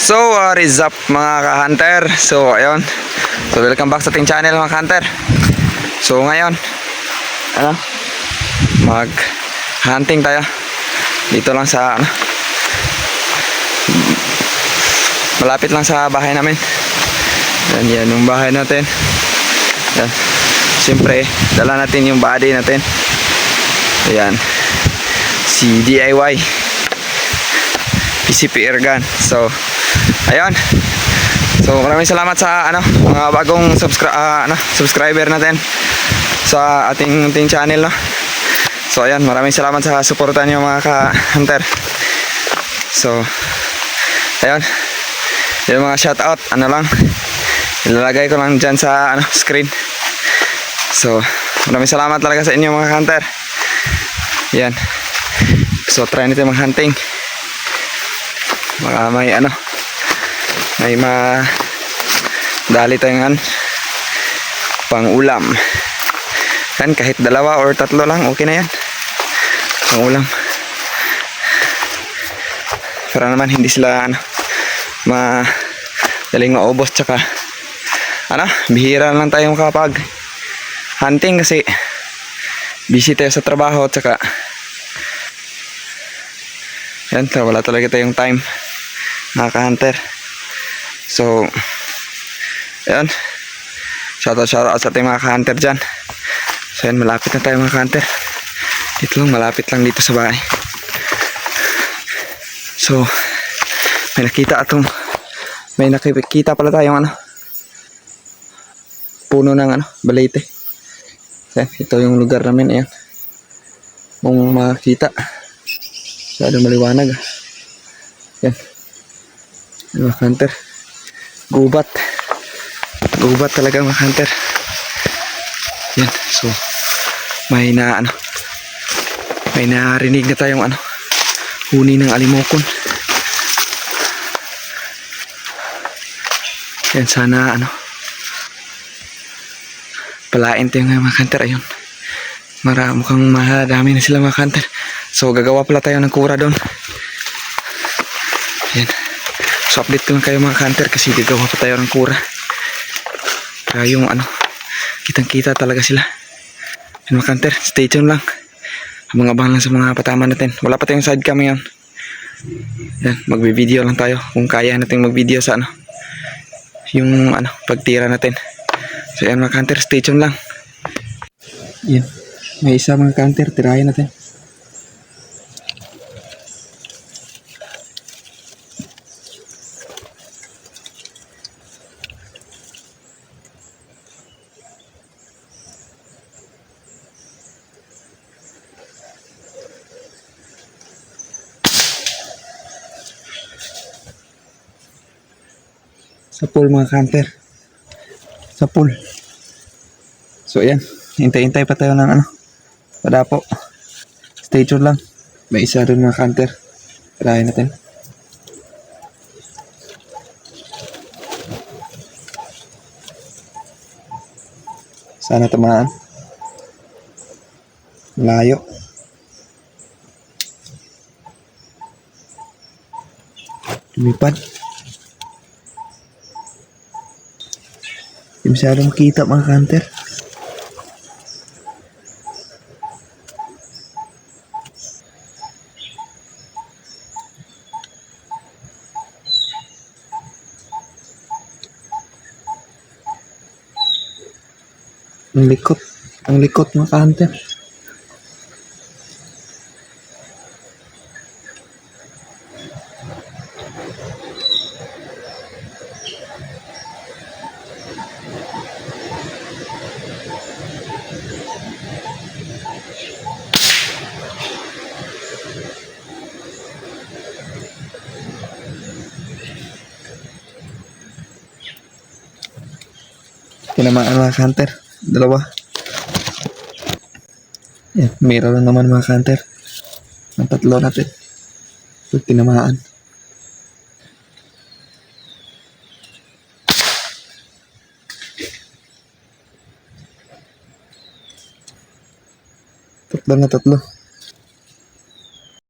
So, what is up mga ka-hunter? So, ayun. So, welcome back sa ating channel mga ka-hunter. So, ngayon, ano? Mag-hunting tayo. Dito lang sa, ano? Malapit lang sa bahay namin. Yan, yan yung bahay natin. Yan. Siyempre, dala natin yung body natin. Ayan. Si DIY. PCP Airgun. So, ayun. So, maraming salamat sa ano, mga bagong subscri- ah, ano, subscriber natin sa ating, ating channel, no. So, ayun, maraming salamat sa suporta niyo mga ka-hunter. So, ayun. Yung mga shoutout, ano lang, ilalagay ko lang dyan sa ano, screen. So, maraming salamat talaga sa inyo mga hunter. Yan. So, try natin mag-hunting. Baka may ano, may ma dali tayong pang ulam. Yan, kahit dalawa or tatlo lang, okay na yan. Pang ulam. Para naman hindi sila ano, ma daling maubos tsaka ano, bihira lang tayo kapag hunting kasi busy tayo sa trabaho at saka yan, wala talaga tayong time nakaka-hunter so yan shoutout shoutout sa ating mga ka-hunter dyan so yan, malapit na tayo mga ka-hunter dito lang, malapit lang dito sa bahay so may nakita atong may nakikita pala tayong ano puno ng ano, balete yan, ito yung lugar namin, ayan. Kung makita. Masyado maliwanag. ah. Yan mga hunter. Gubat. Gubat talaga mga hunter. Yan. So, may na ano. May narinig na tayong ano. Huni ng alimokon. Yan sana ano palain tayo ngayon mga kanter ayun Mara, mukhang madami na sila mga kanter so gagawa pala tayo ng kura doon yan so update ko lang kayo mga kanter kasi gagawa pa tayo ng kura kaya yung ano kitang kita talaga sila yan mga kanter stay tuned lang habang abang lang sa mga patama natin wala pa tayong side cam ngayon yan magbe-video lang tayo kung kaya natin mag-video sa ano yung ano pagtira natin So yan mga counter, stay tuned lang. Yan. May isa mga counter, tirahin natin. Sa pool mga counter sa pool. So ayan, hintay-hintay pa tayo ng ano, padapo. Stay tuned lang. May isa doon mga counter. Tirahin natin. Sana tamaan. Layo. Lumipad. Hindi masyado makita mga counter. Ang likot. Ang likot mga counter. Tinamaan mga counter. Dalawa. Yan, meron lang naman mga counter. Ang tatlo natin. Pag tinamaan. Tatlo na tatlo.